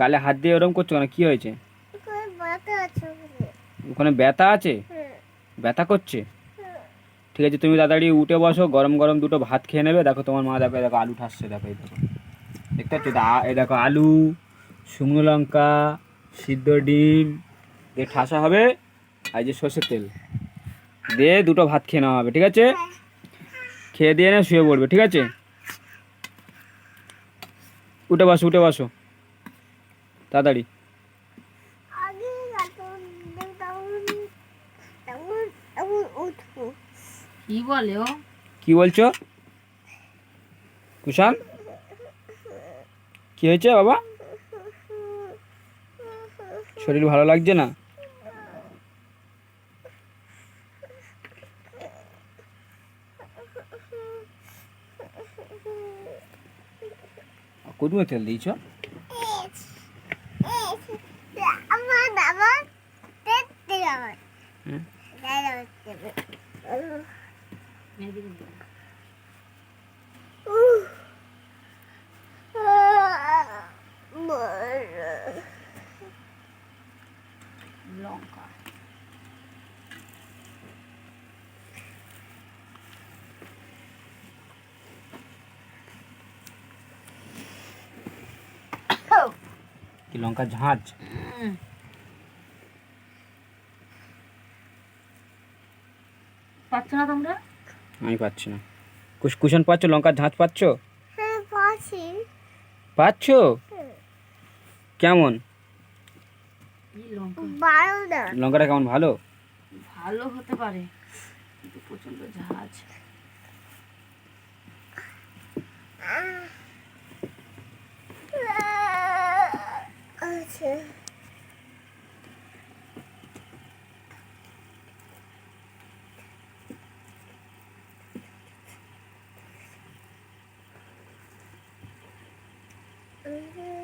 গালে হাত দিয়ে ওরম করছ কি হয়েছে? ওখানে ব্যথা আছে ব্যথা করছে? ঠিক আছে তুমি তাড়াতাড়ি উঠে বসো গরম গরম দুটো ভাত খেয়ে নেবে। দেখো তোমার মা দেখো দেখো আলু ঠাসছে দেখো এই দেখো। দেখতে পাচ্ছ? এই দেখো আলু শুকনো লঙ্কা সিদ্ধ ডিম দিয়ে ঠাসা হবে আর যে সর্ষের তেল। দিয়ে দুটো ভাত খেয়ে নেওয়া হবে ঠিক আছে? খেয়ে দিয়ে না শুয়ে পড়বে ঠিক আছে? উঠে বসো উঠে বসো। তাড়াতাড়ি। কি বলে ও? কি বলছো? কুশান কি হয়েছে বাবা? শরীর ভালো লাগছে না? কোথায় তেল দিয়েছ? লঙ্কা। কি লঙ্কা পাচ্ছ না তোমরা? আমি পাচ্ছি না। কুশ কুশন পাচ্ছ? লঙ্কার ঝাঁঝ পাচ্ছ? হ্যাঁ পাচ্ছি। পাচ্ছ? কেমন? লঙ্কাটা কেমন ভালো? ভালো হতে পারে। প্রচণ্ড ঝাঁজ। Okay. Mm-hmm.